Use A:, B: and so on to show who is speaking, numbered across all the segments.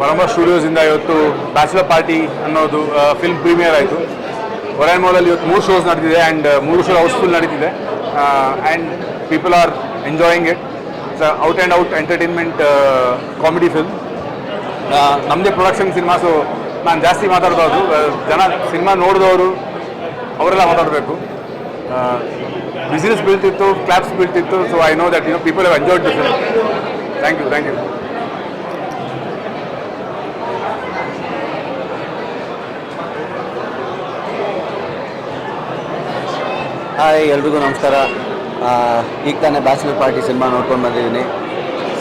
A: ಪರಮ ಸ್ಟುಡಿಯೋಸಿಂದ ಇವತ್ತು ಬ್ಯಾಚುಲರ್ ಪಾರ್ಟಿ ಅನ್ನೋದು ಫಿಲ್ಮ್ ಪ್ರೀಮಿಯರ್ ಆಯಿತು. ಒರೈನ್ ಮಾಲಲ್ಲಿ ಇವತ್ತು ಮೂರು ಶೋಸ್ ನಡೆದಿದೆ ಆ್ಯಂಡ್ ಮೂರು ಶೋ ಹೌಸ್ಫುಲ್ ನಡೀತಿದೆ. And people are enjoying it it's out and out entertainment comedy film ನಮ್ಮದೇ ಪ್ರೊಡಕ್ಷನ್ ಸಿನಿಮಾ ಸೊ ನಾನು ಜಾಸ್ತಿ ಮಾತಾಡ್ಬೋದು ಜನ ಸಿನಿಮಾ ನೋಡಿದವರು ಅವರೆಲ್ಲ ಮಾತಾಡಬೇಕು. ಬಿಸಿನೆಸ್ ಬೀಳ್ತಿತ್ತು claps ಬೀಳ್ತಿತ್ತು so I know that you know people have enjoyed the film thank you thank you
B: hi ಎಲ್ರಿಗೂ ನಮಸ್ಕಾರ. ಈಗ ತಾನೇ ಬ್ಯಾಚುಲರ್ ಪಾರ್ಟಿ ಸಿನಿಮಾ ನೋಡ್ಕೊಂಡು ಬಂದಿದ್ದೀನಿ.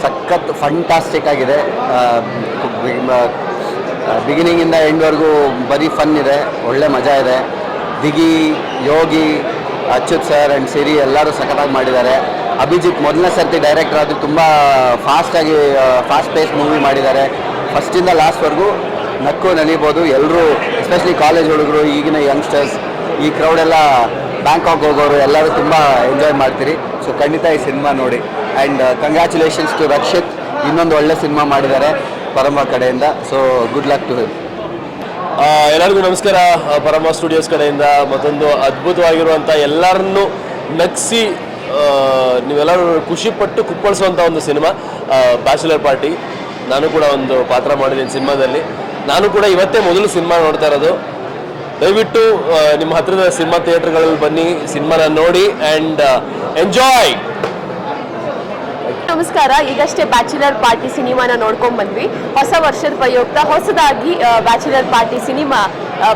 B: ಸಖತ್ ಫಂಟಾಸ್ಟಿಕ್ ಆಗಿದೆ. ಬಿಗಿನಿಂಗಿಂದ ಎಂಡ್ವರೆಗೂ ಬರೀ ಫನ್ ಇದೆ. ಒಳ್ಳೆ ಮಜಾ ಇದೆ. ದಿಗಿ, ಯೋಗಿ ಅಚ್ಯುತ್ ಸರ್ ಆ್ಯಂಡ್ ಸಿರಿ ಎಲ್ಲರೂ ಸಖತ್ತಾಗಿ ಮಾಡಿದ್ದಾರೆ. ಅಭಿಜಿತ್ ಮೊದಲನೇ ಸರ್ತಿ ಡೈರೆಕ್ಟರ್ ಆದರೂ ತುಂಬ ಫಾಸ್ಟಾಗಿ ಫಾಸ್ಟ್ ಪೇಸ್ ಮೂವಿ ಮಾಡಿದ್ದಾರೆ. ಫಸ್ಟಿಂದ ಲಾಸ್ಟ್ವರೆಗೂ ನಕ್ಕು ನಲಿಬೋದು ಎಲ್ಲರೂ ಎಸ್ಪೆಷಲಿ ಕಾಲೇಜ್ ಹುಡುಗರು, ಈಗಿನ ಯಂಗ್ಸ್ಟರ್ಸ್ ಈ ಕ್ರೌಡೆಲ್ಲ ಬ್ಯಾಂಕಾಕ್ ಹೋಗೋರು, ಎಲ್ಲರೂ ತುಂಬ ಎಂಜಾಯ್ ಮಾಡ್ತೀರಿ. ಸೊ ಖಂಡಿತ ಈ ಸಿನಿಮಾ ನೋಡಿ. And congratulations to Rakshit. ಇನ್ನೊಂದು ಒಳ್ಳೆ ಸಿನಿಮಾ ಮಾಡಿದ್ದಾರೆ ಪರಮ ಕಡೆಯಿಂದ. So good luck to him
C: ಎಲ್ಲರಿಗೂ ನಮಸ್ಕಾರ. ಪರಮ ಸ್ಟುಡಿಯೋಸ್ ಕಡೆಯಿಂದ ಮತ್ತೊಂದು ಅದ್ಭುತವಾಗಿರುವಂಥ ಎಲ್ಲರನ್ನೂ ನಗಿಸಿ ನೀವೆಲ್ಲರೂ ಖುಷಿಪಟ್ಟು ಕುಪ್ಪಳಿಸುವಂಥ ಒಂದು ಸಿನಿಮಾ ಬ್ಯಾಚುಲರ್ ಪಾರ್ಟಿ. ನಾನು ಕೂಡ ಒಂದು ಪಾತ್ರ ಮಾಡಿದ್ದೀನಿ ಸಿನಿಮಾದಲ್ಲಿ. ನಾನು ಕೂಡ ಇವತ್ತೇ ಮೊದಲು ಸಿನಿಮಾ ನೋಡ್ತಾ ಇರೋದು. ದಯವಿಟ್ಟು ನಿಮ್ಮ ಹತ್ತಿರದ ಸಿನಿಮಾ ಥಿಯೇಟರ್ಗಳಲ್ಲಿ ಬನ್ನಿ, ಸಿನಿಮಾನ ನೋಡಿ ಆ್ಯಂಡ್ ಎಂಜಾಯ್
D: ನಮಸ್ಕಾರ. ಈಗಷ್ಟೇ ಬ್ಯಾಚುಲರ್ ಪಾರ್ಟಿ ಸಿನಿಮಾನ ನೋಡ್ಕೊಂಡ್ ಬಂದ್ವಿ. ಹೊಸ ವರ್ಷದ ಪ್ರಯುಕ್ತ, ಹೊಸದಾಗಿ ಬ್ಯಾಚುಲರ್ ಪಾರ್ಟಿ ಸಿನಿಮಾ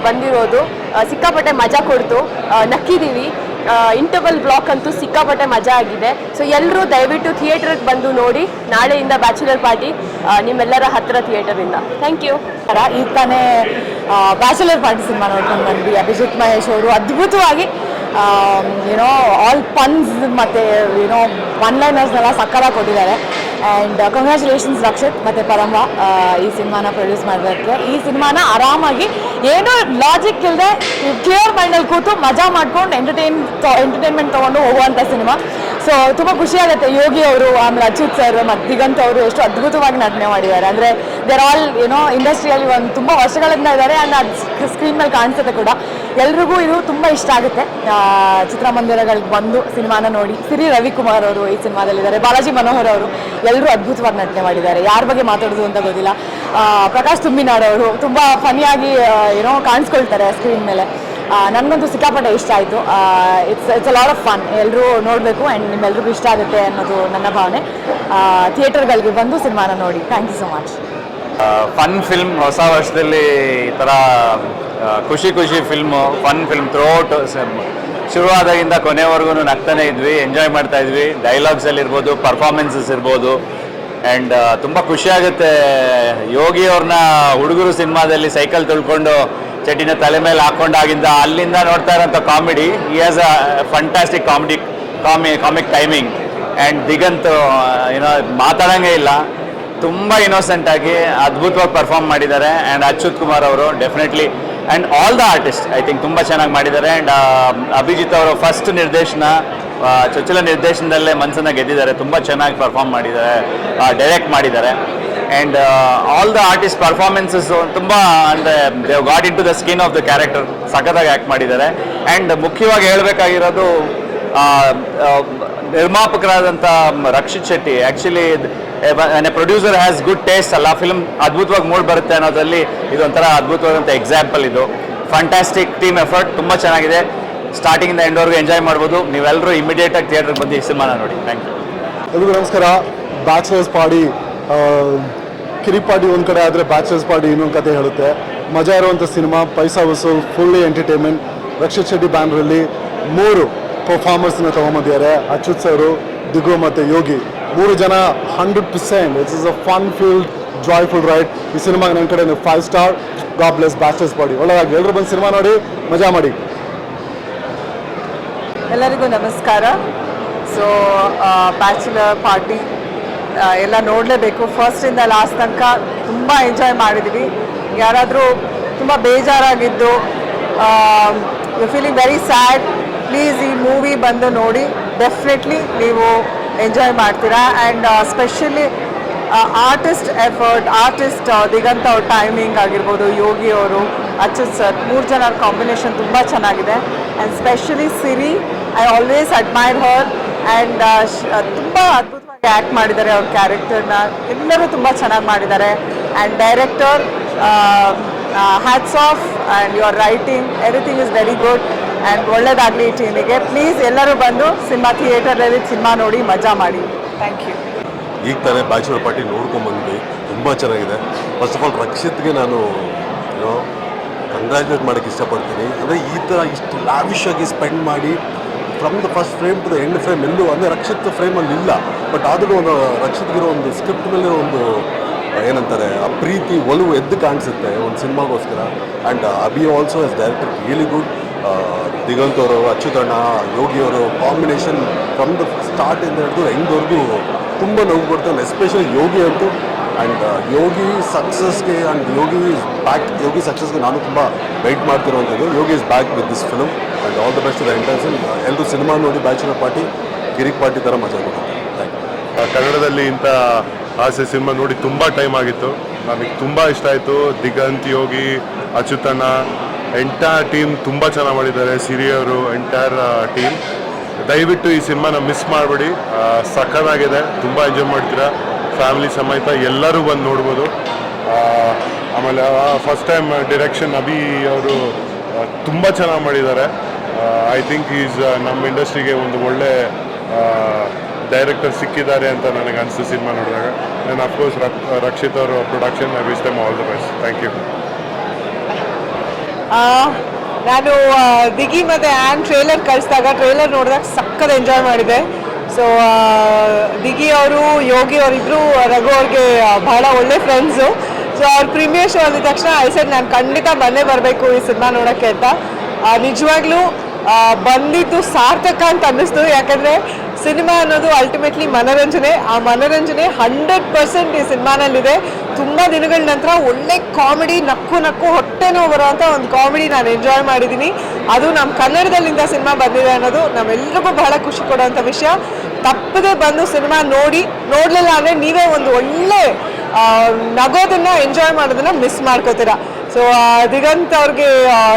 D: ಬಂದಿರೋದು. ಸಿಕ್ಕಾಪಟ್ಟೆ ಮಜಾ ಕೊಡ್ತು. ನಕ್ಕಿದ್ದೀವಿ ಇಂಟರ್ವಲ್ ಬ್ಲಾಕ್ ಅಂತೂ ಸಿಕ್ಕಾಪಟ್ಟೆ ಮಜಾ ಆಗಿದೆ. ಸೊ ಎಲ್ಲರೂ ದಯವಿಟ್ಟು ಥಿಯೇಟರ್ಗೆ ಬಂದು ನೋಡಿ, ನಾಳೆಯಿಂದ ಬ್ಯಾಚುಲರ್ ಪಾರ್ಟಿ ನಿಮ್ಮೆಲ್ಲರ ಹತ್ತಿರ ಥಿಯೇಟರಿಂದ. ಥ್ಯಾಂಕ್ ಯು
E: ಈಗ ತಾನೇ ಬ್ಯಾಚುಲರ್ ಪಾರ್ಟಿ ಸಿನಿಮಾ ನೋಡ್ಕೊಂಡು ಬಂದ್ವಿ. ಅಭಿಜಿತ್ ಮಹೇಶ್ ಅವರು ಅದ್ಭುತವಾಗಿ ಯುನೋ ಆಲ್ ಪನ್ಸ್ ಮತ್ತು ಯುನೋ ಒನ್ ಲೈನರ್ಸ್ನೆಲ್ಲ ಸಕ್ಕರಾಗಿ ಕೊಟ್ಟಿದ್ದಾರೆ. ಆ್ಯಂಡ್ ಕಂಗ್ರ್ಯಾಚುಲೇಷನ್ಸ್ ರಕ್ಷಿತ್ ಮತ್ತು ಪರಮ ಈ ಸಿನಿಮಾನ ಪ್ರೊಡ್ಯೂಸ್ ಮಾಡೋದಕ್ಕೆ. ಈ ಸಿನಿಮಾನ ಆರಾಮಾಗಿ ಏನೋ ಲಾಜಿಕ್ ಇಲ್ಲದೆ ಕ್ಲಿಯರ್ ಮೈಂಡಲ್ಲಿ ಕೂತು ಮಜಾ ಮಾಡ್ಕೊಂಡು ಎಂಟರ್ಟೈನ್ ಎಂಟರ್ಟೈನ್ಮೆಂಟ್ ತೊಗೊಂಡು ಹೋಗುವಂಥ ಸಿನಿಮಾ. ಸೊ ತುಂಬ ಖುಷಿ ಆಗುತ್ತೆ. ಯೋಗಿ ಅವರು, ಆಮೇಲೆ ಅಚ್ಯುತ್ ಸರ್ ಮತ್ತು ದಿಗಂತ್ ಅವರು ಎಷ್ಟು ಅದ್ಭುತವಾಗಿ ನಟನೆ ಮಾಡಿದ್ದಾರೆ. ಅಂದರೆ ದೇರ್ ಆಲ್ ಏನೋ ಇಂಡಸ್ಟ್ರಿಯಲ್ಲಿ ಒಂದು ತುಂಬ ವರ್ಷಗಳಿಂದ ಇದ್ದಾರೆ. ಆ್ಯಂಡ್ ಅದು ಸ್ಕ್ರೀನ್ ಮೇಲೆ ಕಾಣಿಸುತ್ತೆ ಕೂಡ. ಎಲ್ರಿಗೂ ಇದು ತುಂಬ ಇಷ್ಟ ಆಗುತ್ತೆ. ಚಿತ್ರಮಂದಿರಗಳಿಗೆ ಬಂದು ಸಿನಿಮಾನ ನೋಡಿ. ಸಿರಿ ರವಿಕುಮಾರ್ ಅವರು ಈ ಸಿನಿಮಾದಲ್ಲಿದ್ದಾರೆ. ಬಾಲಾಜಿ ಮನೋಹರ್ ಅವರು ಎಲ್ಲರೂ ಅದ್ಭುತವಾಗಿ ನಟನೆ ಮಾಡಿದ್ದಾರೆ. ಯಾರ ಬಗ್ಗೆ ಮಾತಾಡೋದು ಅಂತ ಗೊತ್ತಿಲ್ಲ. ಪ್ರಕಾಶ್ ತುಂಬಿನಾಡ್ ಅವರು ತುಂಬ ಫನಿಯಾಗಿ ಏನೋ ಕಾಣಿಸ್ಕೊಳ್ತಾರೆ ಸ್ಕ್ರೀನ್ ಮೇಲೆ. ನನಗಂತೂ ಸಿಕ್ಕಾಪಟ್ಟೆ ಇಷ್ಟ ಆಯಿತು. It's it's a lot of fun ಎಲ್ಲರೂ ನೋಡಬೇಕು ಆ್ಯಂಡ್ ನಿಮ್ಮೆಲ್ಲರಿಗೂ ಇಷ್ಟ ಆಗುತ್ತೆ ಅನ್ನೋದು ನನ್ನ ಭಾವನೆ. ಥಿಯೇಟರ್ಗಳಿಗೆ ಬಂದು ಸಿನಿಮಾನ ನೋಡಿ. Thank you so much
A: fun film ಹೊಸ ವರ್ಷದಲ್ಲಿ ಈ ಥರ ಖುಷಿ ಖುಷಿ ಫಿಲ್ಮು ಫನ್ ಫಿಲ್ಮ್ ಥ್ರೂಔಟ್ ಶುರುವಾದಾಗಿಂದ ಕೊನೆವರೆಗೂ ನಗ್ತಾನೆ ಇದ್ವಿ ಎಂಜಾಯ್ ಮಾಡ್ತಾ ಇದ್ವಿ. ಡೈಲಾಗ್ಸಲ್ಲಿ ಇರ್ಬೋದು ಪರ್ಫಾರ್ಮೆನ್ಸಸ್ ಇರ್ಬೋದು. ಆ್ಯಂಡ್ ತುಂಬ ಖುಷಿ ಆಗುತ್ತೆ. ಯೋಗಿ ಅವ್ರನ್ನ ಹುಡುಗರು ಸಿನಿಮಾದಲ್ಲಿ ಸೈಕಲ್ ತುಳ್ಕೊಂಡು ಚಟಿನ ತಲೆ ಮೇಲೆ ಹಾಕೊಂಡಾಗಿಂದ ಅಲ್ಲಿಂದ ನೋಡ್ತಾ ಇರೋಂಥ ಕಾಮಿಡಿ ಈ ಹ್ಯಾಸ್ ಅ ಫಂಟಾಸ್ಟಿಕ್ ಕಾಮಿಡಿ ಕಾಮಿ ಕಾಮಿಕ್ ಟೈಮಿಂಗ್ ಆ್ಯಂಡ್ ದಿಗಂತ್ ಏನೋ ಮಾತಾಡೋಂಗೇ ಇಲ್ಲ. ತುಂಬ ಇನ್ನೋಸೆಂಟ್ ಆಗಿ ಅದ್ಭುತವಾಗಿ ಪರ್ಫಾರ್ಮ್ ಮಾಡಿದ್ದಾರೆ. ಆ್ಯಂಡ್ ಅಚ್ಯುತ್ ಕುಮಾರ್ ಅವರು definitely and all the artist I think ತುಂಬ ಚೆನ್ನಾಗಿ ಮಾಡಿದ್ದಾರೆ. ಆ್ಯಂಡ್ ಅಭಿಜಿತ್ ಅವರು ಫಸ್ಟ್ ನಿರ್ದೇಶನ ಚೊಚ್ಚಲ ನಿರ್ದೇಶನದಲ್ಲೇ ಮನಸ್ಸನ್ನು ಗೆದ್ದಿದ್ದಾರೆ. ತುಂಬ ಚೆನ್ನಾಗಿ ಪರ್ಫಾರ್ಮ್ ಮಾಡಿದ್ದಾರೆ ಡೈರೆಕ್ಟ್ ಮಾಡಿದ್ದಾರೆ. And all the artist performances ತುಂಬ, ಅಂದರೆ Dev got in to the skin of the character ಸಖತ್ತಾಗಿ ಆ್ಯಕ್ಟ್ ಮಾಡಿದ್ದಾರೆ. ಆ್ಯಂಡ್ ಮುಖ್ಯವಾಗಿ ಹೇಳಬೇಕಾಗಿರೋದು ನಿರ್ಮಾಪಕರಾದಂಥ Rakshit Shetty. Actually producer has good taste ಅಲ್ಲ ಫಿಲ್ಮ್ ಅದ್ಭುತವಾಗಿ ಮೂಡ್ ಬರುತ್ತೆ ಅನ್ನೋದ್ರಲ್ಲಿ ಇದೊಂಥರ ಅದ್ಭುತವಾದಂಥ ಎಕ್ಸಾಂಪಲ್ ಇದು. ಫಂಟಾಸ್ಟಿಕ್ ಟೀಮ್ ಎಫರ್ಟ್ ತುಂಬ ಚೆನ್ನಾಗಿದೆ. ಸ್ಟಾರ್ಟಿಂಗಿಂದ ಎಂಡ್ವರೆಗೂ ಎಂಜಾಯ್ ಮಾಡ್ಬೋದು. ನೀವೆಲ್ಲರೂ ಇಮಿಡಿಯೇಟಾಗಿ ಥಿಯೇಟ್ರಿಗೆ ಬಂದು ಈ ಸಿನಿಮಾನ ನೋಡಿ. ಥ್ಯಾಂಕ್ ಯು
F: ಎಲ್ರಿಗೂ ನಮಸ್ಕಾರ. ಬ್ಯಾಚುಲರ್ಸ್ ಪಾರ್ಟಿ ಕಿರಿ ಪಾರ್ಟಿ ಒಂದು ಕಡೆ ಆದರೆ ಬ್ಯಾಚಲರ್ಸ್ ಪಾರ್ಟಿ ಇನ್ನೊಂದು ಕತೆ ಹೇಳುತ್ತೆ. ಮಜಾ ಇರುವಂಥ ಸಿನಿಮಾ, ಪೈಸಾ ವಸೂಲ್ ಫುಲ್ಲಿ ಎಂಟರ್ಟೈನ್ಮೆಂಟ್ ರಕ್ಷಿತ್ ಶೆಟ್ಟಿ ಬ್ಯಾನರಲ್ಲಿ ಮೂರು ಪರ್ಫಾರ್ಮರ್ಸ್ನ ತಗೊಂಬಂದಿದ್ದಾರೆ. ಅಚ್ಯುತ್ ಸರ್ ದಿಗು ಮತ್ತು ಯೋಗಿ. ಮೂರು ಜನ hundred percent it's is a fun filled joyful ride ಈ ಸಿನಿಮಾಗೆ ನನ್ನ ಕಡೆ five star God bless bachelors party ಒಳ್ಳೆದಾಗಿ ಎಲ್ಲರೂ ಬಂದು ಸಿನಿಮಾ ನೋಡಿ, ಮಜಾ ಮಾಡಿ.
E: ಎಲ್ಲರಿಗೂ ನಮಸ್ಕಾರ. ಸೊ ಬ್ಯಾಚುಲರ್ ಪಾರ್ಟಿ ಎಲ್ಲ ನೋಡಲೇಬೇಕು. ಫಸ್ಟಿಂದ ಲಾಸ್ಟ್ ತನಕ ತುಂಬ ಎಂಜಾಯ್ ಮಾಡಿದ್ವಿ. ಯಾರಾದರೂ ತುಂಬ ಬೇಜಾರಾಗಿದ್ದು you feeling very sad please ಈ ಮೂವಿ ಬಂದು ನೋಡಿ. ಡೆಫಿನೆಟ್ಲಿ ನೀವು ಎಂಜಾಯ್ ಮಾಡ್ತೀರಾ. And specially
G: artist effort artist Diganth ಅವ್ರ ಟೈಮಿಂಗ್ ಆಗಿರ್ಬೋದು, ಯೋಗಿ ಅವರು ಸರ್ ಮೂರು ಜನರ ಕಾಂಬಿನೇಷನ್ ತುಂಬ ಚೆನ್ನಾಗಿದೆ. And specially Siri I always admire her and ತುಂಬ ಅದ್ಭುತವಾಗಿ ಆ್ಯಕ್ಟ್ ಮಾಡಿದ್ದಾರೆ ಅವ್ರ ಕ್ಯಾರೆಕ್ಟರ್ನ. ಎಲ್ಲರೂ ತುಂಬ ಚೆನ್ನಾಗಿ ಮಾಡಿದ್ದಾರೆ. And director hats off and your writing everything is very good and ಒಳ್ಳೇದಾಗಲಿ ಈ ಟೀಮಿಗೆ ಪ್ಲೀಸ್ ಎಲ್ಲರೂ ಬಂದು ಸಿನಿಮಾ ಥಿಯೇಟರ್ನಲ್ಲಿ ಸಿನಿಮಾ ನೋಡಿ ಮಜಾ ಮಾಡಿ. ಥ್ಯಾಂಕ್ ಯು
H: ಈಗ ತಾನೇ ಬ್ಯಾಚುಲರ್ ಪಾರ್ಟಿ ನೋಡ್ಕೊಂಡ್ಬಂದ್ವಿ ತುಂಬ ಚೆನ್ನಾಗಿದೆ. ಫಸ್ಟ್ ಆಫ್ ಆಲ್ ರಕ್ಷಿತ್ಗೆ ನಾನು ಏನೋ ಕಂಗ್ರ್ಯಾಚುಲೇಟ್ ಮಾಡೋಕ್ಕೆ ಇಷ್ಟಪಡ್ತೀನಿ. ಅಂದರೆ ಈ ಥರ ಇಷ್ಟು ಲಾವಿಶ್ ಆಗಿ ಸ್ಪೆಂಡ್ ಮಾಡಿ from the first frame to the end frame ಎಲ್ಲೂ ಅಂದರೆ ರಕ್ಷಿತ್ ಫ್ರೇಮಲ್ಲಿ ಇಲ್ಲ. ಬಟ್ ಆದರೂ ಒಂದು ರಕ್ಷಿತ್ಗಿರೋ ಒಂದು ಸ್ಕ್ರಿಪ್ಟ್ ಒಂದು ಏನಂತಾರೆ, ಆ ಪ್ರೀತಿ, ಒಲವು ಎದ್ದು ಕಾಣಿಸುತ್ತೆ ಒಂದು ಸಿನಿಮಾಗೋಸ್ಕರ. And Abhi also as director really good Diganth ಅವರು ಅಚ್ಯುತಣ್ಣ ಯೋಗಿಯವರು ಕಾಂಬಿನೇಷನ್ ಫ್ರಮ್ ದ ಸ್ಟಾರ್ಟಿಂದ ಹಿಡಿದು ಎಂಡ್ವರೆಗೂ ತುಂಬ ನೋವು ಕೊಡ್ತಾರೆ ಎಸ್ಪೆಷಲಿ ಯೋಗಿ ಅಂತೂ ಆ್ಯಂಡ್ ಯೋಗಿ ಸಕ್ಸಸ್ಗೆ ಆ್ಯಂಡ್ ಯೋಗಿ ಬ್ಯಾಕ್ ಯೋಗಿ ಸಕ್ಸಸ್ಗೆ ನಾನು ತುಂಬ wait ಮಾಡ್ತಿರುವಂಥದ್ದು. Yogi is back with this film and all the best the enters ಎಲ್ಲರೂ ಸಿನಿಮಾ ನೋಡಿ ಬ್ಯಾಚುಲರ್ ಪಾರ್ಟಿ ಗಿರಿಕ್ ಪಾರ್ಟಿ ಥರ ಮಜಾ ಕೊಡ್ತಾರೆ
I: ಕನ್ನಡದಲ್ಲಿ ಇಂಥ ಆಸೆ ಸಿನಿಮಾ ನೋಡಿ ತುಂಬ ಟೈಮ್ ಆಗಿತ್ತು. ನನಗೆ ತುಂಬ ಇಷ್ಟ ಆಯಿತು. ದಿಗಂತ್, ಯೋಗಿ, ಅಚ್ಯುತನ ಎಂಟೈರ್ ಟೀಮ್ ತುಂಬ ಚೆನ್ನಾಗಿ ಮಾಡಿದ್ದಾರೆ. ಸಿರಿಯವರು ಎಂಟೈರ್ ಟೀಮ್ ದಯವಿಟ್ಟು ಈ ಸಿನಿಮಾನ ಮಿಸ್ ಮಾಡಬೇಡಿ. ಸಖತ್ತಾಗಿದೆ. ತುಂಬ ಎಂಜಾಯ್ ಮಾಡ್ತೀರಾ? ಫ್ಯಾಮಿಲಿ ಸಮೇತ ಎಲ್ಲರೂ ಬಂದು ನೋಡ್ಬೋದು. ಆಮೇಲೆ ಫಸ್ಟ್ ಟೈಮ್ ಡಿರೆಕ್ಷನ್ ಅಭಿ ಅವರು ತುಂಬ ಚೆನ್ನಾಗಿ ಮಾಡಿದ್ದಾರೆ. ಐ ಥಿಂಕ್ ಈಸ್ ನಮ್ಮ ಇಂಡಸ್ಟ್ರಿಗೆ ಒಂದು ಒಳ್ಳೆ ಡೈರೆಕ್ಟರ್ ಸಿಕ್ಕಿದ್ದಾರೆ ಅಂತ ನನಗೆ ಅನಿಸ್ತು ಸಿನಿಮಾ ನೋಡಿದಾಗ. ನಾನು ಅಫ್ಕೋರ್ಸ್ ರಕ್ಷಿತ್ ಅವರು production I wish time all the best thank you
G: ನಾನು ದಿಗಿ ಮತ್ತು ಆ್ಯಂಡ್ ಟ್ರೇಲರ್ ಕಳಿಸಿದಾಗ, ಟ್ರೇಲರ್ ನೋಡಿದಾಗ ಸಕ್ಕತ್ ಎಂಜಾಯ್ ಮಾಡಿದೆ ಸೊ ದಿಗಿ ಅವರು ಯೋಗಿ ಅವರಿಬ್ಬರು ರಘು ಅವ್ರಿಗೆ ಬಹಳ ಒಳ್ಳೆ ಫ್ರೆಂಡ್ಸು ಸೊ ಅವ್ರ ಪ್ರೀಮಿಯರ್ ಶೋ ಅಂದಿದ ತಕ್ಷಣ ಐ ಸೆಡ್ ನಾನು ಖಂಡಿತ ಬಂದೇ ಬರಬೇಕು ಈ ಸಿನಿಮಾ ನೋಡೋಕ್ಕೆ ಅಂತ. ನಿಜವಾಗ್ಲೂ ಬಂದಿದ್ದು ಸಾರ್ಥಕ ಅಂತ ಅನ್ನಿಸ್ತು. ಯಾಕಂದರೆ ಸಿನಿಮಾ ಅನ್ನೋದು ಅಲ್ಟಿಮೇಟ್ಲಿ ಮನೋರಂಜನೆ. ಆ ಮನೋರಂಜನೆ ಹಂಡ್ರೆಡ್ ಪರ್ಸೆಂಟ್ ಈ ಸಿನಿಮಾನಲ್ಲಿದೆ. ತುಂಬ ದಿನಗಳ ನಂತರ ಒಳ್ಳೆ ಕಾಮಿಡಿ ನಕ್ಕು ನಕ್ಕು ಹೊಟ್ಟೆ ನೋವು ಬರುವಂಥ ಒಂದು ಕಾಮಿಡಿ ನಾನು ಎಂಜಾಯ್ ಮಾಡಿದ್ದೀನಿ. ಅದು ನಮ್ಮ ಕನ್ನಡದಲ್ಲಿಂದ ಸಿನಿಮಾ ಬಂದಿದೆ ಅನ್ನೋದು ನಮ್ಮೆಲ್ರಿಗೂ ಬಹಳ ಖುಷಿ ಕೊಡುವಂಥ ವಿಷಯ. ತಪ್ಪದೆ ಬಂದು ಸಿನಿಮಾ ನೋಡಿ ನೋಡಲಿಲ್ಲ ಅಂದರೆ ನೀವೇ ಒಂದು ಒಳ್ಳೆ ನಗೋದನ್ನು ಎಂಜಾಯ್ ಮಾಡೋದನ್ನ ಮಿಸ್ ಮಾಡ್ಕೋತೀರಾ. ಸೊ ದಿಗಂತ್ ಅವ್ರಿಗೆ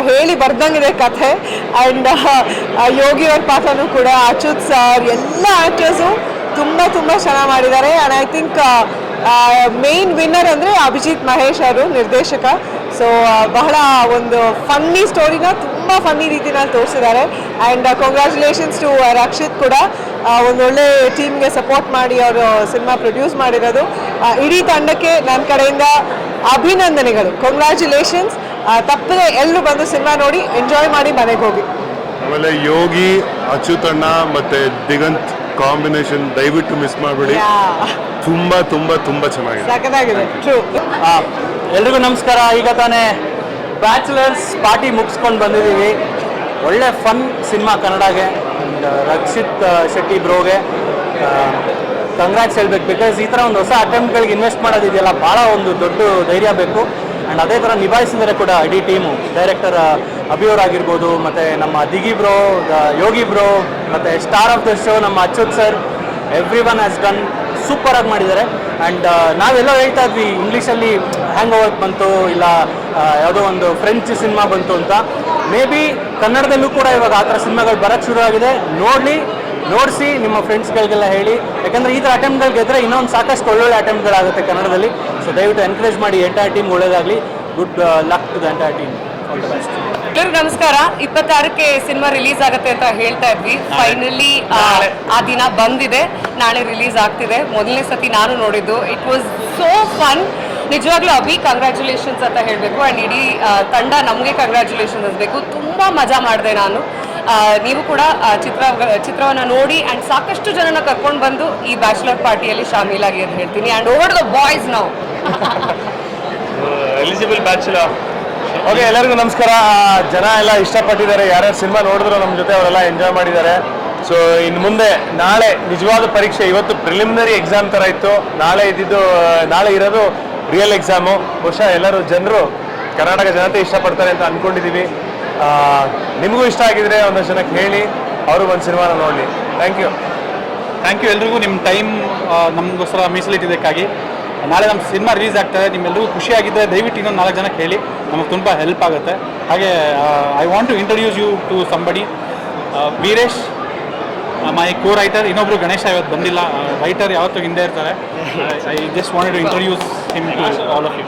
G: ಹೇಳಿ ಬರ್ದಂಗಿದೆ ಕಥೆ. ಆ್ಯಂಡ್ ಯೋಗಿ ಅವ್ರ ಪಾತ್ರನೂ ಕೂಡ, ಅಚ್ಯುತ್ ಸರ್, ಎಲ್ಲ ಆ್ಯಕ್ಟರ್ಸು ತುಂಬ ತುಂಬ ಚೆನ್ನಾಗಿ ಮಾಡಿದ್ದಾರೆ. And I think main winner ಅಂದರೆ ಅಭಿಜಿತ್ ಮಹೇಶ್ ಅವರು, ನಿರ್ದೇಶಕ. ಸೊ ಬಹಳ ಒಂದು ಫನ್ನಿ ಸ್ಟೋರಿನ ತುಂಬ ಫನ್ನಿ ರೀತಿನಲ್ಲಿ ತೋರಿಸಿದ್ದಾರೆ. ಆ್ಯಂಡ್ ಕಂಗ್ರ್ಯಾಚುಲೇಷನ್ಸ್ ಟು ರಕ್ಷಿತ್ ಕೂಡ. ಒಂದೊಳ್ಳೆ ಟೀಮ್ಗೆ ಸಪೋರ್ಟ್ ಮಾಡಿ ಅವರು ಸಿನಿಮಾ ಪ್ರೊಡ್ಯೂಸ್ ಮಾಡಿರೋದು. ಇಡೀ ತಂಡಕ್ಕೆ ನನ್ನ ಕಡೆಯಿಂದ ಅಭಿನಂದನೆಗಳು. ಕಂಗ್ರ್ಯಾಚುಲೇಷನ್ಸ್ ತಪ್ಪದೆ ಎಲ್ಲರೂ ಬಂದು ಸಿನಿಮಾ ನೋಡಿ ಎಂಜಾಯ್ ಮಾಡಿ ಮನೆಗೆ ಹೋಗಿ.
I: ಆಮೇಲೆ ಯೋಗಿ ಅಚ್ಯುತಣ್ಣ ಮತ್ತೆ ದಿಗಂತ್ ಕಾಂಬಿನೇಷನ್ ದಯವಿಟ್ಟು ಮಿಸ್ ಮಾಡಬೇಡಿ. ತುಂಬಾ ತುಂಬಾ ತುಂಬಾ ಚೆನ್ನಾಗಿದೆ.
G: ಸಖತ್ತಾಗಿದೆ. ಟ್ರೂ
J: ಎಲ್ರಿಗೂ ನಮಸ್ಕಾರ. ಈಗ ತಾನೇ ಬ್ಯಾಚುಲರ್ಸ್ ಪಾರ್ಟಿ ಮುಗಿಸ್ಕೊಂಡು ಬಂದಿದ್ದೀವಿ. ಒಳ್ಳೆ ಫನ್ ಸಿನಿಮಾ ಕನ್ನಡಗೆ. ರಕ್ಷಿತ್ ಶೆಟ್ಟಿ ಬ್ರೋಗೆ ಕಂಗ್ರಾಟ್ಸ್ ಹೇಳ್ಬೇಕು ಬಿಕಾಸ್ ಈ ಥರ ಒಂದು ಹೊಸ ಅಟೆಂಪ್ಟ್ಗಳಿಗೆ ಇನ್ವೆಸ್ಟ್ ಮಾಡೋದಿದೆಯಲ್ಲ, ಭಾಳ ಒಂದು ದೊಡ್ಡ ಧೈರ್ಯ ಬೇಕು. ಆ್ಯಂಡ್ ಅದೇ ಥರ ನಿಭಾಯಿಸಿದರೆ ಕೂಡ ಇಡೀ ಟೀಮು ಡೈರೆಕ್ಟರ್ ಅಭಿಯವ್ರು ಆಗಿರ್ಬೋದು, ಮತ್ತು ನಮ್ಮ ದಿಗಿ ಬ್ರೋ ಯೋಗಿ ಬ್ರೋ, ಮತ್ತು ಸ್ಟಾರ್ ಆಫ್ ದ ಶೋ ನಮ್ಮ Achyut sir every one has done ಸೂಪರಾಗಿ ಮಾಡಿದ್ದಾರೆ. ಆ್ಯಂಡ್ ನಾವೆಲ್ಲ ಹೇಳ್ತಾ ಇದ್ವಿ ಇಂಗ್ಲೀಷಲ್ಲಿ ಹ್ಯಾಂಗ್ ಓವರ್ ಬಂತು, ಇಲ್ಲ ಯಾವುದೋ ಒಂದು ಫ್ರೆಂಚ್ ಸಿನಿಮಾ ಬಂತು ಅಂತ. ಮೇ ಬಿ ಕನ್ನಡದಲ್ಲೂ ಕೂಡ ಇವಾಗ ಆ ಥರ ಸಿನಿಮಾಗಳು ಬರೋಕ್ಕೆ ಶುರು ಆಗಿದೆ ನೋಡಲಿ ನೋಡಿಸಿ ನಿಮ್ಮ ಫ್ರೆಂಡ್ಸ್ಗಳಿಗೆಲ್ಲ ಹೇಳಿ. ಯಾಕಂದರೆ ಈ ಥರ ಅಟೆಂಪ್ಟ್ಗಳು ಗೆದ್ದರೆ ಇನ್ನೊಂದು ಸಾಕಷ್ಟು ಒಳ್ಳೊಳ್ಳೆ ಅಟೆಂಪ್ಟ್ಗಳಾಗುತ್ತೆ ಕನ್ನಡದಲ್ಲಿ. ಸೊ ದಯವಿಟ್ಟು ಎನ್ಕರೇಜ್ ಮಾಡಿ ಎಂಟೈರ್ ಟೀಮ್ ಒಳ್ಳೇದಾಗಲಿ. Good luck to the entire team
K: ಎಲ್ಲರಿಗೂ ನಮಸ್ಕಾರ. ಇಪ್ಪತ್ತಾರಕ್ಕೆ ಸಿನಿಮಾ ರಿಲೀಸ್ ಆಗುತ್ತೆ ಅಂತ ಹೇಳ್ತಾ ಇದ್ವಿ. ಫೈನಲಿ ಆ ದಿನ ಬಂದಿದೆ. ನಾಳೆ ರಿಲೀಸ್ ಆಗ್ತಿದೆ. ಮೊದಲನೇ ಸತಿ ನಾನು ನೋಡಿದ್ದು. ಇಟ್ ವಾಸ್ ಸೋ ಫನ್ ನಿಜವಾಗ್ಲೂ ಅಭಿ ಕಂಗ್ರ್ಯಾಚುಲೇಷನ್ಸ್ ಅಂತ ಹೇಳಬೇಕು. ಆ್ಯಂಡ್ ಇಡೀ ತಂಡ ನಮಗೆ ಕಂಗ್ರ್ಯಾಚುಲೇಷನ್ಸ್ ಅನ್ನಬೇಕು ತುಂಬ ಮಜಾ ಮಾಡಿದೆ ನಾನು. ನೀವು ಕೂಡ ಚಿತ್ರ ಚಿತ್ರವನ್ನು ನೋಡಿ ಆ್ಯಂಡ್ ಸಾಕಷ್ಟು ಜನನ ಕರ್ಕೊಂಡು ಬಂದು ಈ ಬ್ಯಾಚುಲರ್ ಪಾರ್ಟಿಯಲ್ಲಿ ಶಾಮೀಲಾಗಿ ಅಂತ ಹೇಳ್ತೀನಿ. ಆ್ಯಂಡ್ ಓವರ್ ದ ಬಾಯ್ಸ್ ನಾವು
L: ಎಲಿಜಿಬಲ್ ಬ್ಯಾಚುಲರ್ ಓಕೆ ಎಲ್ಲರಿಗೂ ನಮಸ್ಕಾರ. ಜನ ಎಲ್ಲ ಇಷ್ಟಪಟ್ಟಿದ್ದಾರೆ. ಯಾರ್ಯಾರು ಸಿನಿಮಾ ನೋಡಿದ್ರು ನಮ್ಮ ಜೊತೆ ಅವರೆಲ್ಲ ಎಂಜಾಯ್ ಮಾಡಿದ್ದಾರೆ. ಸೊ ಇನ್ನು ಮುಂದೆ ನಾಳೆ ನಿಜವಾದ ಪರೀಕ್ಷೆ. ಇವತ್ತು ಪ್ರಿಲಿಮಿನರಿ ಎಕ್ಸಾಮ್ ಥರ ಇತ್ತು. ನಾಳೆ ಇದ್ದಿದ್ದು ನಾಳೆ ಇರೋದು ರಿಯಲ್ ಎಕ್ಸಾಮು ಬಹುಶಃ ಎಲ್ಲರೂ ಜನರು ಕರ್ನಾಟಕ ಜನತೆ ಇಷ್ಟಪಡ್ತಾರೆ ಅಂತ ಅಂದ್ಕೊಂಡಿದ್ದೀವಿ ನಿಮಗೂ ಇಷ್ಟ ಆಗಿದ್ರೆ ಒಂದಷ್ಟು ಜನಕ್ಕೆ ಹೇಳಿ ಅವರು ಒಂದು ಸಿನಿಮಾನ ನೋಡಲಿ ಥ್ಯಾಂಕ್ ಯು
M: ಥ್ಯಾಂಕ್ ಯು ಎಲ್ರಿಗೂ. ನಿಮ್ಮ ಟೈಮ್ ನಮಗೋಸ್ಕರ ಮೀಸಲಿಟ್ಟಿದ್ದಕ್ಕಾಗಿ
J: ನಾಳೆ ನಮ್ಮ ಸಿನಿಮಾ ರಿಲೀಸ್ ಆಗ್ತದೆ. ನಿಮ್ಮೆಲ್ಲರಿಗೂ ಖುಷಿಯಾಗಿದ್ದರೆ ದಯವಿಟ್ಟು ಇನ್ನೊಂದು ನಾಲ್ಕು ಜನಕ್ಕೆ ಹೇಳಿ ನಮಗೆ ತುಂಬ ಹೆಲ್ಪ್ ಆಗುತ್ತೆ. ಹಾಗೆ I want to introduce you to somebody Veeresh my co writer ಇನ್ನೊಬ್ರು ಗಣೇಶ ಇವತ್ತು ಬಂದಿಲ್ಲ. ರೈಟರ್ ಯಾವತ್ತೂ ಹಿಂದೆ ಇರ್ತಾರೆ. I just want to introduce him to all of you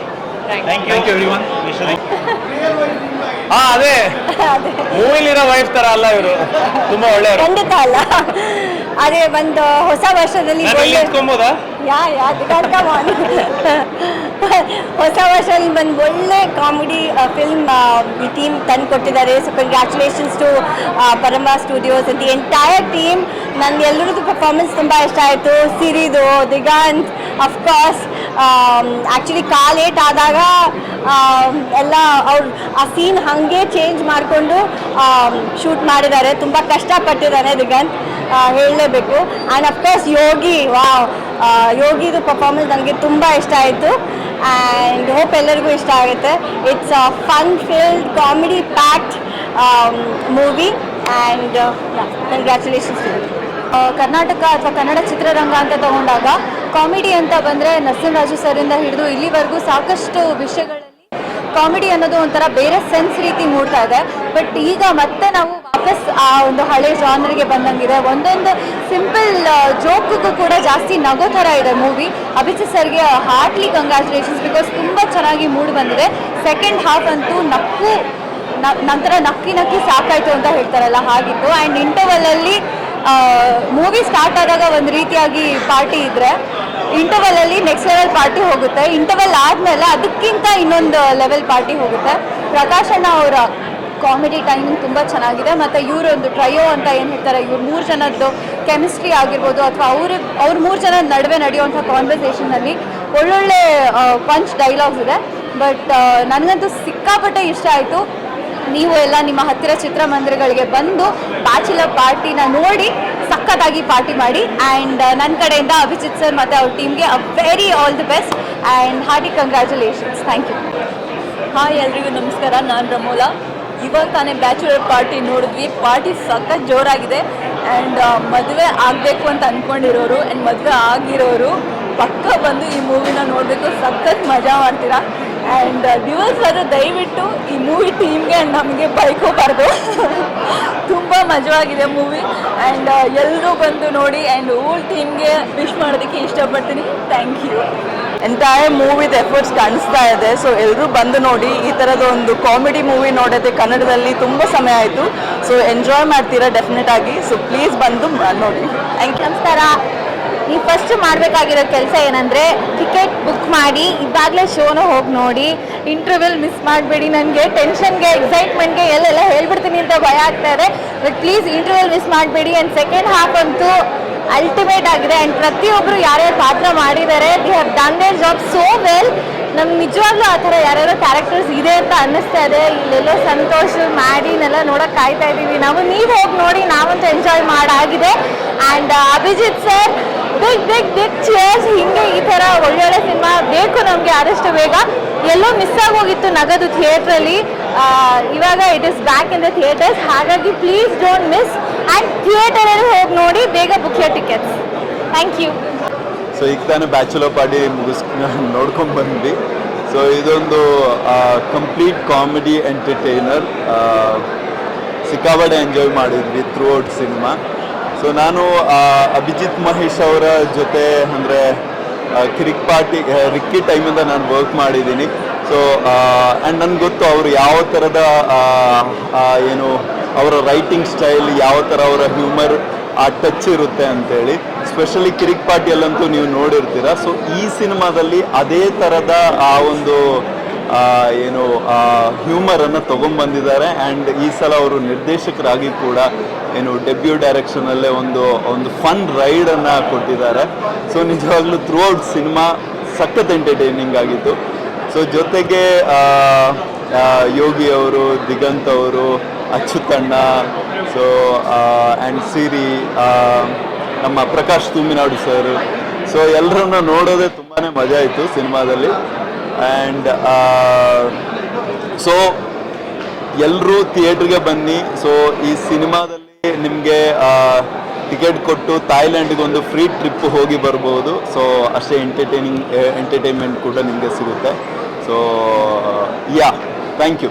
J: thank you every one
C: ಹಾ ಅದೇ. ಮೂವಿಲಿರೋ ವೈಫ್ ತರ ಅಲ್ಲ ಇವರು. ತುಂಬಾ ಒಳ್ಳೆಯವರು.
N: ಖಂಡಿತ ಅಲ್ಲ. ಅದೇ ಒಂದು ಹೊಸ ವರ್ಷದಲ್ಲಿ ಯಾ ಯಾ on. ಹೊಸ ವರ್ಷದಲ್ಲಿ ಬಂದು ಒಳ್ಳೆ ಕಾಮಿಡಿ ಫಿಲ್ಮ್ ಈ ಟೀಮ್ ತಂದು ಕೊಟ್ಟಿದ್ದಾರೆ. So congratulations to Param studios the entire team ನನ್ನ ಎಲ್ಲರದ್ದು ಪರ್ಫಾರ್ಮೆನ್ಸ್ ತುಂಬ ಇಷ್ಟ ಆಯಿತು. ಸಿರಿದು, ದಿಗಂತ್ ಅಫ್ಕೋರ್ಸ್ ಆ್ಯಕ್ಚುಲಿ ಕಾ ಲೇಟ್ ಆದಾಗ ಆಮ್, ಎಲ್ಲ ಅವ್ರು ಆ ಸೀನ್ ಹಾಗೆ ಚೇಂಜ್ ಮಾಡಿಕೊಂಡು ಶೂಟ್ ಮಾಡಿದ್ದಾರೆ. ತುಂಬ ಕಷ್ಟಪಟ್ಟಿದ್ದಾನೆ ದಿಗಂತ್ ಹೇಳಲೇಬೇಕು. ಆ್ಯಂಡ್ ಅಫ್ಕೋರ್ಸ್ ಯೋಗಿ ವಾ ಯೋಗಿದು ಪರ್ಫಾರ್ಮೆನ್ಸ್ ನನಗೆ ತುಂಬ ಇಷ್ಟ ಆಯಿತು. ಆ್ಯಂಡ್ ಹೋಪ್ ಎಲ್ಲರಿಗೂ ಇಷ್ಟ ಆಗುತ್ತೆ. It's a fun filled comedy packed movie and congratulations Karnataka ಅಥವಾ ಕನ್ನಡ ಚಿತ್ರರಂಗ ಅಂತ ತಗೊಂಡಾಗ ಕಾಮಿಡಿ ಅಂತ ಬಂದರೆ ನರಸಿಂಹರಾಜು ಸರಿಂದ ಹಿಡಿದು ಇಲ್ಲಿವರೆಗೂ ಸಾಕಷ್ಟು ವಿಷಯಗಳಲ್ಲಿ ಕಾಮಿಡಿ ಅನ್ನೋದು ಒಂಥರ ಬೇರೆ ಸೆನ್ಸ್ ರೀತಿ ಮೂಡ್ತಾ ಇದೆ. ಬಟ್ ಈಗ ಮತ್ತೆ ನಾವು ವಾಪಸ್ ಆ ಒಂದು ಹಳೆ ಜಾನರ್ಗೆ ಬಂದಂಗಿದೆ. ಒಂದೊಂದು ಸಿಂಪಲ್ ಜೋಕ್ಗೂ ಕೂಡ ಜಾಸ್ತಿ ನಗೋ ಥರ ಇದೆ ಮೂವಿ ಅಭಿಜಿತ್ ಸರ್ಗೆ ಹಾರ್ಟ್ಲಿ ಕಂಗ್ರ್ಯಾಚುಲೇಷನ್ಸ್ ಬಿಕಾಸ್ ತುಂಬ ಚೆನ್ನಾಗಿ ಮೂಡ್ ಬಂದಿದೆ. ಸೆಕೆಂಡ್ ಹಾಫ್ ಅಂತೂ ನಕ್ಕು ನಂತರ ನಕ್ಕಿ ನಕ್ಕಿ ಸಾಕಾಯಿತು ಅಂತ ಹೇಳ್ತಾರಲ್ಲ ಹಾಗಿತ್ತು. ಆ್ಯಂಡ್ ಇಂಟರ್ವಲಲ್ಲಿ ಮೂವಿ ಸ್ಟಾರ್ಟ್ ಆದಾಗ ಒಂದು ರೀತಿಯಾಗಿ ಪಾರ್ಟಿ ಇದ್ರೆ ಇಂಟರ್ವೆಲ್ ಇಂಟರ್ವಲಲ್ಲಿ ನೆಕ್ಸ್ಟ್ ಲೆವೆಲ್ ಪಾರ್ಟಿ ಹೋಗುತ್ತೆ. ಇಂಟರ್ವೆಲ್ ಆದಮೇಲೆ ಅದಕ್ಕಿಂತ ಇನ್ನೊಂದು ಲೆವೆಲ್ ಪಾರ್ಟಿ ಹೋಗುತ್ತೆ. ಪ್ರಕಾಶ್ ಅಣ್ಣ ಅವರ ಕಾಮಿಡಿ ಟೈಮಿಂಗ್ ತುಂಬ ಚೆನ್ನಾಗಿದೆ. ಮತ್ತು ಇವರೊಂದು ಟ್ರಯೋ ಅಂತ ಏನು ಹೇಳ್ತಾರೆ, ಇವ್ರು ಮೂರು ಜನದ್ದು ಕೆಮಿಸ್ಟ್ರಿ ಆಗಿರ್ಬೋದು ಅಥವಾ ಅವ್ರ ಅವ್ರ ಮೂರು ಜನದ ನಡುವೆ ನಡೆಯುವಂಥ ಕಾನ್ವರ್ಸೇಷನಲ್ಲಿ ಒಳ್ಳೊಳ್ಳೆ ಪಂಚ್ ಡೈಲಾಗ್ಸ್ ಇದೆ. ಬಟ್ ನನಗಂತೂ ಸಿಕ್ಕಾಪಟ್ಟೆ ಇಷ್ಟ ಆಯಿತು. ನೀವು ಎಲ್ಲ ನಿಮ್ಮ ಹತ್ತಿರ ಚಿತ್ರಮಂದಿರಗಳಿಗೆ ಬಂದು ಬ್ಯಾಚುಲರ್ ಪಾರ್ಟಿನ ನೋಡಿ ಸಖತ್ತಾಗಿ ಪಾರ್ಟಿ ಮಾಡಿ ಆ್ಯಂಡ್ ನನ್ನ ಕಡೆಯಿಂದ ಅಭಿಜಿತ್ ಸರ್ ಮತ್ತು ಅವ್ರ ಟೀಮ್ಗೆ ಅ very all the best and hearty congratulations thank you hi ಎಲ್ರಿಗೂ ನಮಸ್ಕಾರ. ನಾನು ರಮೋಲಾ. ಇವಾಗ ತಾನೇ ಬ್ಯಾಚುಲರ್ ಪಾರ್ಟಿ ನೋಡಿದ್ವಿ. ಪಾರ್ಟಿ ಸಖತ್ ಜೋರಾಗಿದೆ. ಆ್ಯಂಡ್ ಮದುವೆ ಆಗಬೇಕು ಅಂತ ಅಂದ್ಕೊಂಡಿರೋರು ಆ್ಯಂಡ್ ಮದುವೆ ಆಗಿರೋರು ಪಕ್ಕ ಬಂದು ಈ ಮೂವಿನ ನೋಡಬೇಕು. ಸಖತ್ ಮಜಾ ಮಾಡ್ತೀರಾ? ಆ್ಯಂಡ್ ವ್ಯೂವರ್ಸ್ ಅದು ದಯವಿಟ್ಟು ಈ ಮೂವಿ ಟೀಮ್ಗೆ ಆ್ಯಂಡ್ ನಮಗೆ ಬೈಕೋಬಾರ್ದು. ತುಂಬ ಮಜವಾಗಿದೆ ಮೂವಿ ಆ್ಯಂಡ್ ಎಲ್ಲರೂ ಬಂದು ನೋಡಿ ಆ್ಯಂಡ್ ಓಲ್ ಟೀಮ್ಗೆ ವಿಶ್ ಮಾಡೋದಕ್ಕೆ ಇಷ್ಟಪಡ್ತೀನಿ. ಥ್ಯಾಂಕ್ ಯು ಎಂಟೈರ್ ಮೂವಿದ ಎಫರ್ಟ್ಸ್ ಕಾಣಿಸ್ತಾ ಇದೆ. ಸೊ ಎಲ್ಲರೂ ಬಂದು ನೋಡಿ ಈ ಥರದ ಒಂದು ಕಾಮಿಡಿ ಮೂವಿ ನೋಡೋದೆ ಕನ್ನಡದಲ್ಲಿ ತುಂಬ ಸಮಯ ಆಯಿತು. ಸೊ ಎಂಜಾಯ್ ಮಾಡ್ತೀರಾ? ಡೆಫಿನೆಟ್ ಆಗಿ. ಸೊ ಪ್ಲೀಸ್ ಬಂದು ನೋಡಿ ಥ್ಯಾಂಕ್ ಯು ನಮಸ್ಕಾರ. ನೀವು ಫಸ್ಟ್ ಮಾಡಬೇಕಾಗಿರೋ ಕೆಲಸ ಏನಂದರೆ ಟಿಕೆಟ್ ಬುಕ್ ಮಾಡಿ ಇದಾಗಲೇ ಶೋನ ಹೋಗಿ ನೋಡಿ ಇಂಟರ್ವ್ಯೂಲ್ ಮಿಸ್ ಮಾಡಬೇಡಿ, ನನಗೆ ಟೆನ್ಷನ್ಗೆ ಎಕ್ಸೈಟ್ಮೆಂಟ್ಗೆ ಎಲ್ಲೆಲ್ಲ ಹೇಳ್ಬಿಡ್ತೀನಿ ಅಂತ ಭಯ ಆಗ್ತಾ ಇದೆ. ಬಟ್ ಪ್ಲೀಸ್ ಇಂಟರ್ವ್ಯೂಲ್ ಮಿಸ್ ಮಾಡಬೇಡಿ ಆ್ಯಂಡ್ ಸೆಕೆಂಡ್ ಹಾಫ್ ಅಂತೂ ಅಲ್ಟಿಮೇಟ್ ಆಗಿದೆ. ಆ್ಯಂಡ್ ಪ್ರತಿಯೊಬ್ಬರು ಯಾರ್ಯಾರು ಪಾತ್ರ ಮಾಡಿದ್ದಾರೆ they have done their job so well ನಮ್ಗೆ ನಿಜವಾಗ್ಲೂ ಆ ಥರ ಯಾರ್ಯಾರೋ ಕ್ಯಾರೆಕ್ಟರ್ಸ್ ಇದೆ ಅಂತ ಅನ್ನಿಸ್ತಾ ಇದೆ. ಇಲ್ಲೆಲ್ಲೋ ಸಂತೋಷ ಮ್ಯಾಡಿನೆಲ್ಲ ನೋಡೋಕೆ ಕಾಯ್ತಾ ಇದ್ದೀವಿ ನಾವು ನೀವು ಹೋಗಿ ನೋಡಿ, ನಾವಂತೂ enjoy ಮಾಡಾಗಿದೆ. And Abhijit sir big big big cheers ಹಿಂಗೆ ಈ ಥರ ಒಳ್ಳೊಳ್ಳೆ ಸಿನಿಮಾ ಬೇಕು ನಮಗೆ ಆದಷ್ಟು ಬೇಗ. ಎಲ್ಲೋ ಮಿಸ್ ಆಗೋಗಿತ್ತು ನಗದು ಥಿಯೇಟ್ರಲ್ಲಿ. ಇವಾಗ it is back in the theatres ಹಾಗಾಗಿ ಪ್ಲೀಸ್ ಡೋಂಟ್ ಮಿಸ್ ಆ್ಯಂಡ್ ಥಿಯೇಟರಲ್ಲಿ ಹೋಗಿ ನೋಡಿ ಬೇಗ book your tickets thank you
O: so ಈಗ ತಾನೇ ಬ್ಯಾಚುಲರ್ ಪಾರ್ಟಿ ಮುಗಿಸ್ ನೋಡ್ಕೊಂಡು ಬಂದ್ವಿ. ಸೊ ಇದೊಂದು ಕಂಪ್ಲೀಟ್ ಕಾಮಿಡಿ ಎಂಟರ್ಟೈನರ್ ಸಿಕ್ಕಾಬಡೆ ಎಂಜಾಯ್ ಮಾಡಿದ್ವಿ ಥ್ರೂ ಔಟ್ ಸಿನಿಮಾ ಸೊ ನಾನು ಅಭಿಜಿತ್ ಮಹೇಶ್ ಅವರ ಜೊತೆ ಅಂದರೆ ಕಿರಿಕ್ ಪಾರ್ಟಿ ರಿಕ್ಕಿ ಟೈಮಿಂದ ನಾನು ವರ್ಕ್ ಮಾಡಿದ್ದೀನಿ. ಸೊ ಆ್ಯಂಡ್ ನನಗೆ ಗೊತ್ತು ಅವರು ಯಾವ ಥರದ ಏನು, ಅವರ ರೈಟಿಂಗ್ ಸ್ಟೈಲ್ ಯಾವ ಥರ ಅವರ ಹ್ಯೂಮರ್ ಆ ಟಚ್ ಇರುತ್ತೆ ಅಂತೇಳಿ. ಸ್ಪೆಷಲಿ ಕಿರಿಕ್ ಪಾರ್ಟಿಯಲ್ಲಂತೂ ನೀವು ನೋಡಿರ್ತೀರ. ಸೊ ಈ ಸಿನಿಮಾದಲ್ಲಿ ಅದೇ ಥರದ ಆ ಒಂದು ಏನು ಹ್ಯೂಮರನ್ನು ತಗೊಂಬಂದಿದ್ದಾರೆ ಆ್ಯಂಡ್ ಈ ಸಲ ಅವರು ನಿರ್ದೇಶಕರಾಗಿ ಕೂಡ, ಏನು ಡೆಬ್ಯೂ ಡೈರೆಕ್ಷನಲ್ಲೇ ಒಂದು ಒಂದು ಫನ್ ರೈಡನ್ನು ಕೊಟ್ಟಿದ್ದಾರೆ. ಸೊ ನಿಜವಾಗ್ಲೂ ಥ್ರೂ ಔಟ್ ಸಿನಿಮಾ ಸಖತ್ ಎಂಟರ್ಟೈನಿಂಗ್ ಆಗಿತ್ತು. ಸೊ ಜೊತೆಗೆ ಯೋಗಿ ಅವರು, ದಿಗಂತ್ ಅವರು ಅಚ್ಚುತಣ್ಣ ಸೊ ಆ್ಯಂಡ್ ಸಿರಿ ನಮ್ಮ ಪ್ರಕಾಶ್ ತುಮ್ಮಿನಾಡು ಸರ್ ಸೊ ಎಲ್ಲರನ್ನ ನೋಡೋದೇ ತುಂಬಾ ಮಜಾ ಆಯಿತು ಸಿನಿಮಾದಲ್ಲಿ. ಆ್ಯಂಡ್ ಸೊ ಎಲ್ಲರೂ ಥಿಯೇಟ್ರಿಗೆ ಬನ್ನಿ. ಸೊ ಈ ಸಿನಿಮಾದಲ್ಲಿ ನಿಮಗೆ ಟಿಕೆಟ್ ಕೊಟ್ಟು ಥಾಯ್ಲ್ಯಾಂಡ್ಗೆ ಒಂದು ಫ್ರೀ ಟ್ರಿಪ್ ಹೋಗಿ ಬರ್ಬೋದು. ಸೊ ಅಷ್ಟೇ ಎಂಟರ್ಟೈನಿಂಗ್ ಎಂಟರ್ಟೈನ್ಮೆಂಟ್ ಕೂಡ ನಿಮಗೆ ಸಿಗುತ್ತೆ. So yeah thank you